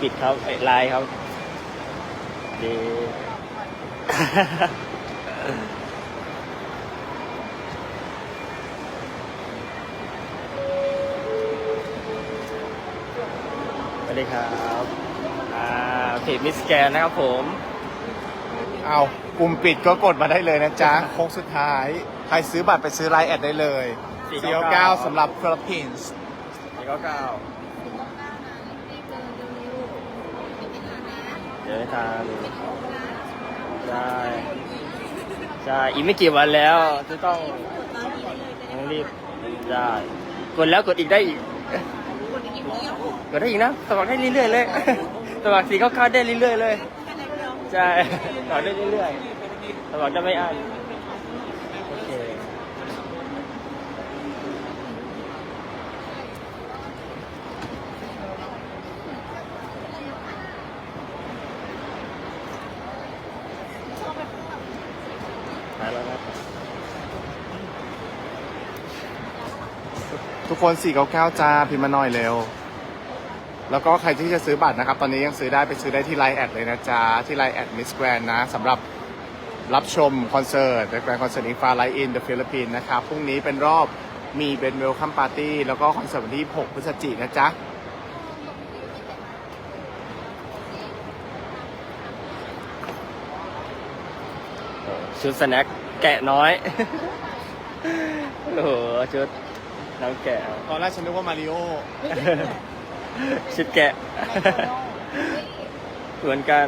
กลุ่มปิดครับไอ้ไลน์ครับดี สวัสดีครับอ่าเพจมิสแกนนะครับผม เอากลุ่มปิดก็กดมาได้เลยนะจ๊ะ โค้งสุดท้าย ใครซื้อบัตรไปซื้อไลน์แอดได้เลย499สำหรับฟิลิปปินส์สี่เก้าเก้า ดี๋ยวไม่ทันใช่ใช่อีกไม่กี่วันแล้วจะต้องต้องรีบได้กดแล้วกดอีกได้อีกกดได้อีกนะสมัครได้เรื่อยๆเลยสมัครสี่เข้าๆได้เรื่อยๆเลยใช่สมัครได้เรื่อยๆสมัครจะไม่อั้นโอเค หายแล้วนะ ทุก คน 499จ้าพิมพ์มาหน่อยเร็ว แล้วก็ใครที่จะซื้อบัตรนะครับ ตอนนี้ยังซื้อได้ไปซื้อได้ที่ไลน์แอดเลยนะจ๊ะที่ไลน์แอดมิสแกรนนะสำหรับรับชมคอนเสิร์ตแกรนคอนเสิร์ตอินฟาไลท์อินเดอะฟิลิปปินส์นะครับพรุ่งนี้เป็นรอบมีเป็นเวลคัมปาร์ตี้แล้วก็คอนเสิร์ตวันที่ 6 พฤศจิกนนะจ๊ะชุดสแน็คแกะน้อย โอ้โหชุด น้องแกะตอนแรกฉันนึกว่ามาริโอชุดแกะ เหมือนกัน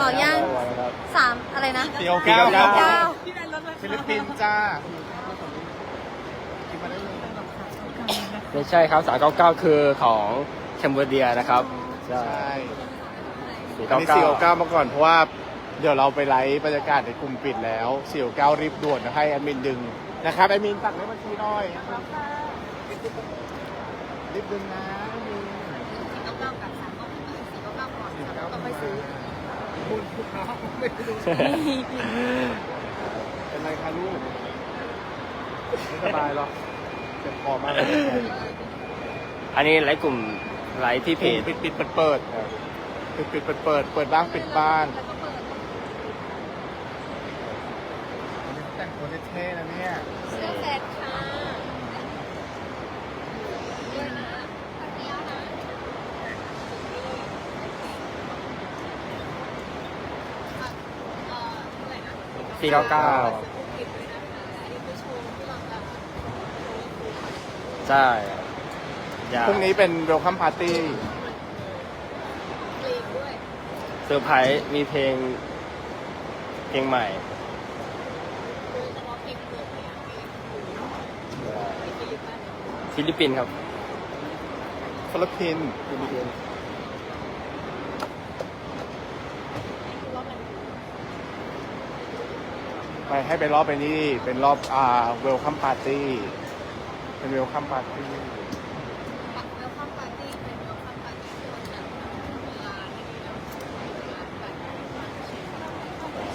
บอกยังสามอะไรนะ499ครับเก้าฟิลิปปินส์จ้าพิมพ์มาได้เลยไม่ใช่ครับ399คือของแคนเบอร์เดียนะครับ ใช่ใช่499อันนี้499มาก่อนเพราะว่า เดี๋ยวเราไปไลฟ์บรรยากาศในกลุ่มปิดแล้ว499รีบด่วนนะให้แอดมินดึงนะครับแอดมินตักให้บัญชีหน่อยรีบดึงนะแอดมินคุณคุณน้องไม่รู้เป็นไรคะลูกไม่สบายหรอเจ็บคอมากเลยอันนี้ไลฟ์กลุ่มไลฟ์ที่เพจปิดปิดเปิดเปิดปิดปิดเปิดเปิดเปิดบ้างปิดบ้างแต่งตัวเท่ๆนะเนี่ย เสื้อเสร็จค่ะ 499ใช่อย่าพรุ่งนี้เป็นเวลคัมปาร์ตี้เซอร์ไพรส์มีเพลง เพลงใหม่ ฟิลิปปินส์ครับฟิลิปปินส์ ฟิลิปปินส์ไปให้ไปรอบไปนี่เป็นรอบอ่าเวลคัมปาร์ตี้เป็นเวลคัมปาร์ตี้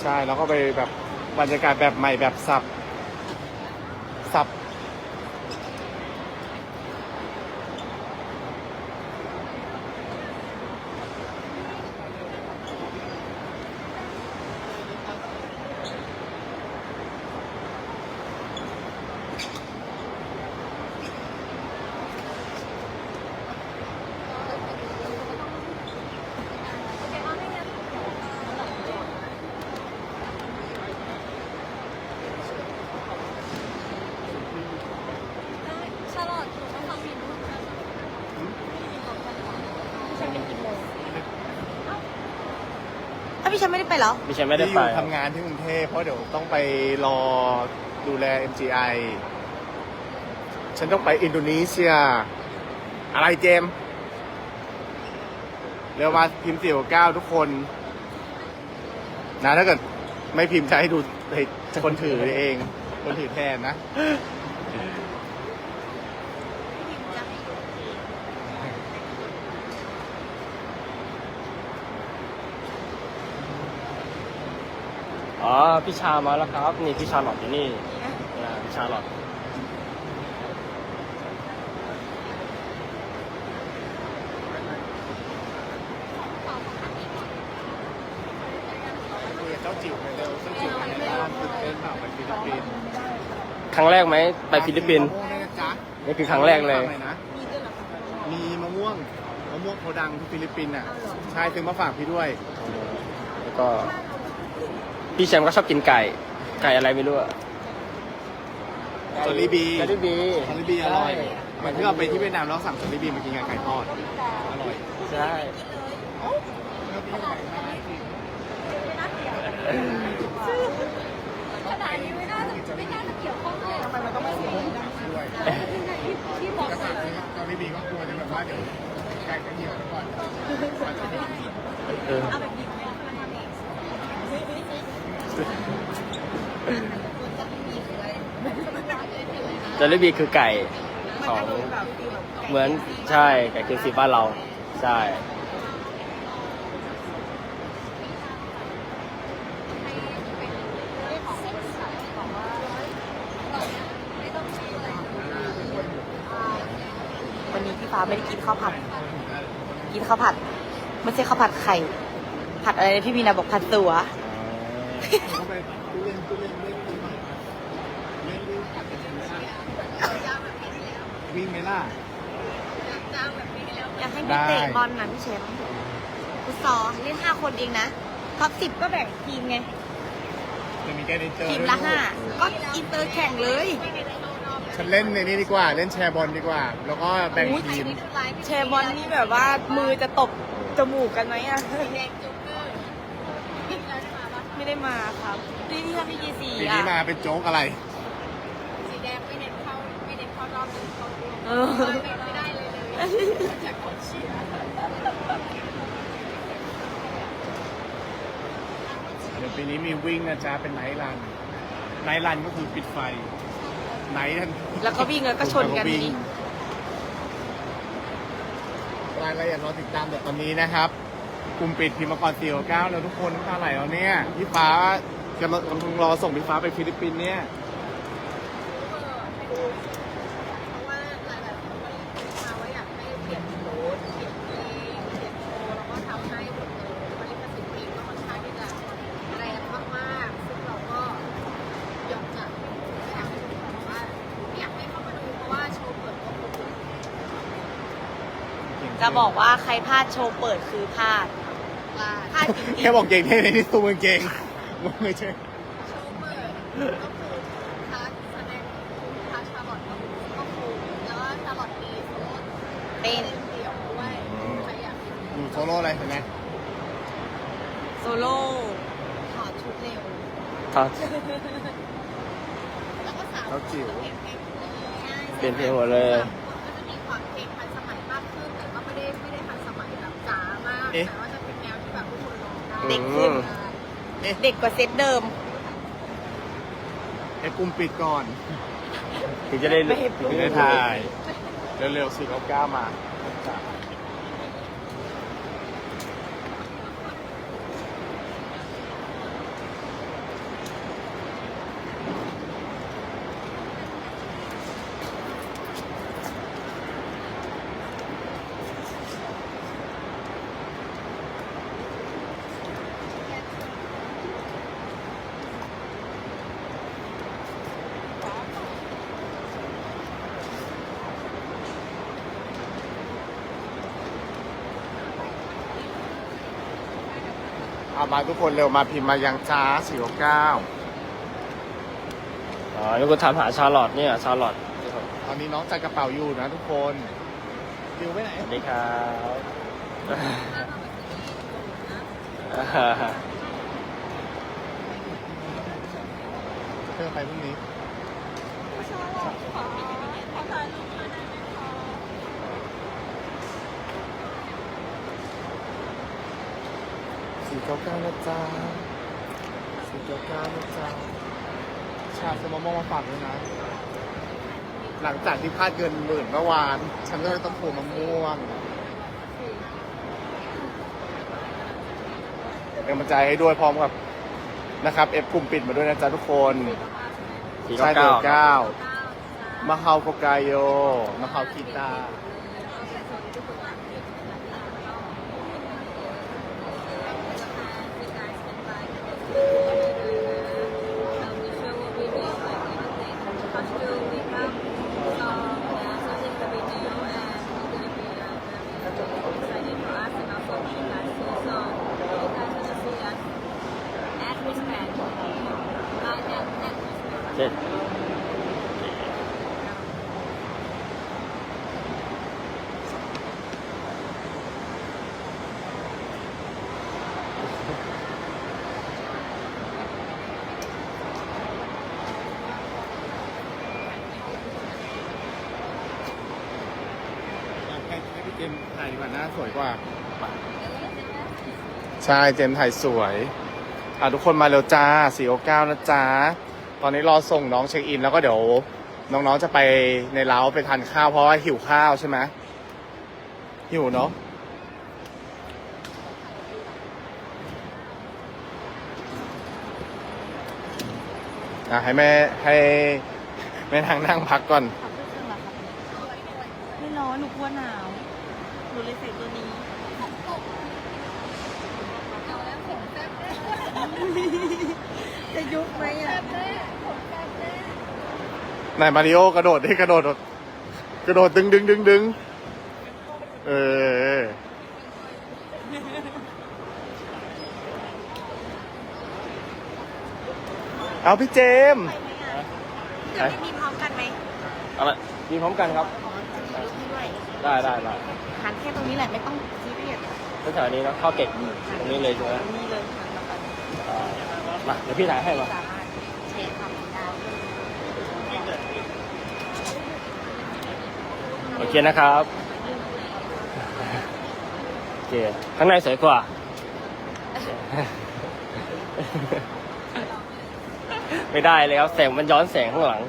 ใช่แล้วก็ไปแบบบรรยากาศแบบใหม่แบบสับสับ ชาลอตหนูต้องฟังเพลงนู้นฉันเป็นกี่โมง ถ้าพี่ฉันไม่ได้ไปเหรอมิเชลไม่ได้ที่อไป ยู่ทำงานที่กรุงเทพเพราะเดี๋ยวต้องไปรอดูแล MGI ฉันต้องไปอินโดนีเซีย อะไรเจมส์เร็วมาพิมพ์สี่เก้าทุกคนนะถ้าเกิดไม่พิมพ์จะให้ดูให้คนถือเอง คนถือแทนนะ พี่ชามาแล้วครับ นี่พี่ชาหลอดอยู่นี่นะพี่ชาหลอดครั้งแรกไหมไปฟิลิปปินส์นี่คือครั้งแรกเลยมีมะม่วงมะม่วงโขดังที่ฟิลิปปินส์อะชายซื้อมาฝากพี่ด้วย แล้วก็ พี่แชมป์ก็ชอบกินไก่ ไก่อะไรไม่รู้อะจอลลี่บี จอลลี่บีจอลลี่บีอร่อยเหมือนที่เราไปที่เวียดนามแล้วสั่งจอลลี่บีมากินกับไก่ทอดอร่อยใช่ขนาดนี้ไม่น่าจะไม่น่าจะเกี่ยวข้องเลยทำไมมันต้องไม่เกี่ยวด้วยที่บอกก็สั่งซื้อจอลลี่บีก็กลัวจะแบบว่าเดี๋ยวไก่จะเหี่ยวก่อน เออ เอาแบบดิบไหมทำเองมัน จะมีเลยจอบีคือไก่ของเหมือนใช่ไก่คือสีบ้านเรา ใช่วันนี้พี่ฟ้าไม่ได้กินข้าวผัด กินข้าวผัด ไม่ใช่ข้าวผัดไข่ ผัดอะไรนะพี่มีนาบอกผัดตัว เข้าไปตู้เล่นตู้เล่นเล่นตู้ใหม่เล่นวิ่งวิ่งไหมล่ะ อยากให้ได้มีเตะบอลนะพี่เชฟฟุตซอลเล่นห้าคนเองนะท็อปสิบก็แบ่งทีมไง จะมีแกนเจอร์ทีมละห้าก็อินเตอร์แข่งเลยฉันเล่นในนี้ดีกว่า เล่นแชร์บอลดีกว่า แล้วก็แบ่งทีม แชร์บอลนี่แบบว่ามือจะตบจมูกกันไหมอะ ได้มาครับนี่ที่ทำพีจีซีปีอะนี้มาเป็นโจ๊กอะไร สีแดงไม่เน้นเข้าไม่เน้นเข้ารอบหนึ่งเข้าร่วมเออไม่ได้เลยเลยจากคนเชียร์เดี๋ยวปีนี้มีวิ่งนะจ๊ะเป็นไนท์รันไนท์รันก็คือปิดไฟไนท์ทันแล้วก็วิ่งแล้วก็ชนกันวิ่งนี่รายละเอียดรอติดตามแต่ตอนนี้นะครับ กลุ่มปิดพิมาก่อนสี่เก้าแล้วทุกคนน้ำตาไหลแล้วเนี่ยพี่ฟ้ากำลังกำลังรอส่งพี่ฟ้าไปฟิลิปปินส์เนี่ยเพราะว่าหลายๆคนก็รีบมาว่าอยากให้เปลี่ยนโค้ดเปลี่ยนเพลงเปลี่ยนโชว์แล้วก็ทำให้หมดเลยวันลิขสิทธิ์เพลงก็ค่อนข้างที่จะแรงมากๆซึ่งเราก็ยอมจะอยากให้ทุกคนบอกว่าอยากให้เขามาดูเพราะว่าโชว์เปิดก็คุ้มจะบอกว่าใครพลาดโชว์เปิดคือพลาด ว่าพลาดจริงแค่บอกเก่งเท่ในที่ตู้กางเก่งไม่ใช่โชว์เปิดก็คือพาร์ทแสดงพาร์ทชาร์ลอตก็คือก็คุ้มแล้วก็ชาร์ลอตมีโค้ดๆเป็นเดี่ยวด้วยใครอยากดูโซโล่อะไรเห็นไหมโซโล่ถอดชุดเร็วทอดแล้วก็สามเขาจิ๋วเปลี่ยนเพลงเปลี่ยนเพลงหมดเลยก็จะมีความเพลงทันสมัยมากขึ้นแต่ก็ไม่ได้ไม่ได้ทันสมัยแบบจ๋ามากแต่ว่า เด็กขึ้นอืมเด็กกว่าเซตเดิม ไอ้กลุ่มปิดก่อน ถึงจะได้ไม่เห็นถึงไม่จะได้ได้ถ่าถ่ายยเร็วๆสี่เก้าเก้ามา มาทุกคนเร็วมาพิมพ์มายังจ้าสี่เก้าเก้าอ๋อนี่กูถามหาชาร์ลอตเนี่ยชาร์ลอตตอนนี้น้องจัดกระเป๋าอยู่นะทุกคนดิวไปไหนสวัสดีครับเพื่อไปพรุ่งนี้ สี่เก้าเก้านะจ๊ะสี่เก้าเก้านะจ๊ะชาซื้อมะม่วงมาฝากด้วยนะ หลังจากที่พลาดเกินหมื่นเมื่อวาน ฉันก็เลยต้องโผล่มะม่วงเป็นกำลังใจให้ด้วยพร้อมกับนะครับเอฟกลุ่มปิดมาด้วยนะจ๊ะทุกคนสี่ชาเก้าเดือเก้าเก้ามาเฮาโกกายโยมาเฮาคีตา เจ็ดๆให้ให้พี่เจมส์ถ่ายดีกว่าหน้าสวยกว่า ใช่เจมส์ถ่ายสวย อะ ทุกคนมาเร็วจ้าสี่โอเก้านะจ๊ะ ตอนนี้รอส่งน้องเช็คอิน แล้วก็เดี๋ยวน้องๆจะไปในเล้าไปทานข้าวเพราะว่าหิวข้าวใช่ไหมหิวเนาะอะให้แม่ให้แม่นางนั่งพักก่อน ขับเครื่องเหรอครับไม่ร้อนหนูกลัวหนาวหนูเลยใส่ตัวนี้ จะยุบไหมอะ นายมาริโอกระโดดดิกระโดด กระโดดดึงดึงดึงดึงเออเอาพี่เจมส์เดี๋ยวพี่มีพร้อมกันไหมเอาละมีพร้อมกันครับอ๋อถ่ายรูปให้ด้วยได้ได้ได้หันแค่ตรงนี้แหละไม่ต้องซีเรียสตั้งแต่อันนี้นะข้าวเก็บตรงนี้เลยใช่ไหมนี่เลยหันมาก่อนอ่ามาเดี๋ยวพี่ถ่ายให้มาสามารถเชฟทำไโอเคนะครับโอเคข้างในสวยกว่า ไม่ได้เลยครับแสงมันย้อนแสงข้างหลัง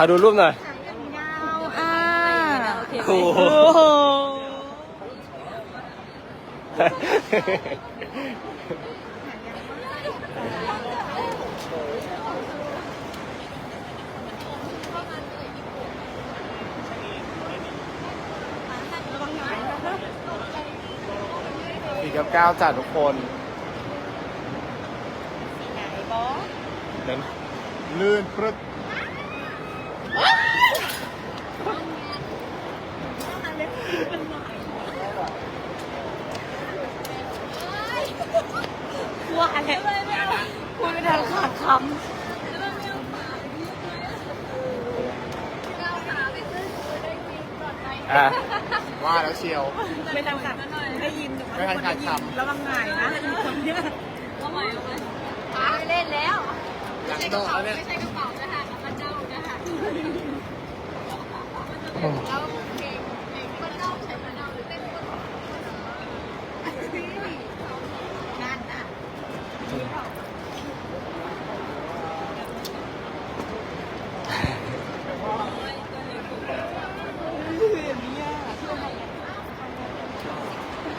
ขอดูรูปหน่อยยาวอะโอ้โห สี่กับเก้าจัดทุกคนไหนบอสเดินลื่นปรึด กลัวอะไรพูดไม่ทันขาดคอะว่าแล้วเชียวำไม่ทันขาดได้ยินหนูไม่ทันขาดคำระวังหน่อยนะอีกคนเนี้ยไม่เล่นแล้วอยากโดดแล้วเนี่ย แล้วเพลงเพลงกระเจ้าใช้กระเจ้าหรือเต้นกระเจ้านั่นน่ะ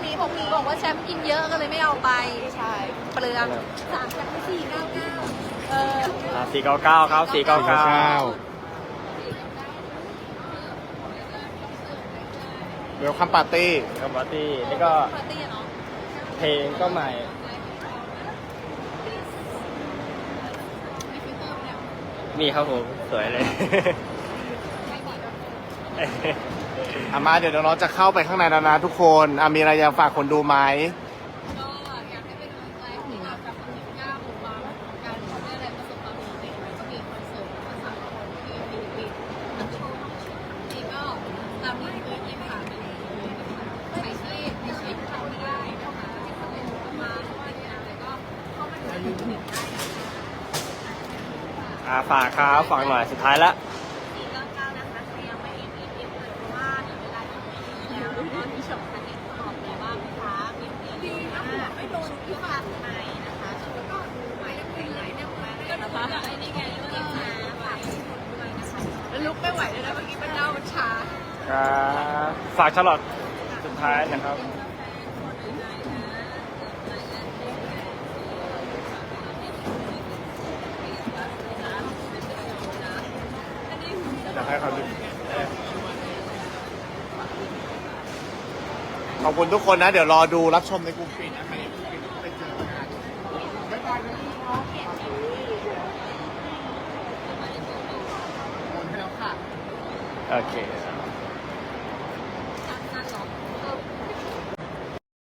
มีผมมีบอกว่าแชมป์กินเยอะก็เลยไม่เอาไป ใช่เปลืองสามพันสี่เก้าเก้าเออ สี่เก้าเก้าครับสี่เก้าเก้า เวลคัมปาร์ตี้กับปาร์ตี้นี่ก็ปาร์ตี้อะเนาะเพลงก็ใหม่ มีฟิลเตอร์ไหมเนี่ยมีครับผม สวยเลยอามาเดี๋ยวน้องๆจะเข้าไปข้างในแล้วนะทุกคนอามีอะไรอยากฝากคนดูไหม นะคะไอ้นี่ไงก็เลยมาฝากทุกคนด้วยนะคะแล้วลุกไม่ไหวเลยนะเมื่อกี้มันเน่ามันชาครับฝากชาลอตสุดท้ายนะครับ คุณทุกคนนะ เดี๋ยวรอดูรับชมในกลุ่มปิดนะครับไปเจอกันบ๊ายบายนะโอนให้แล้วค่ะโอเค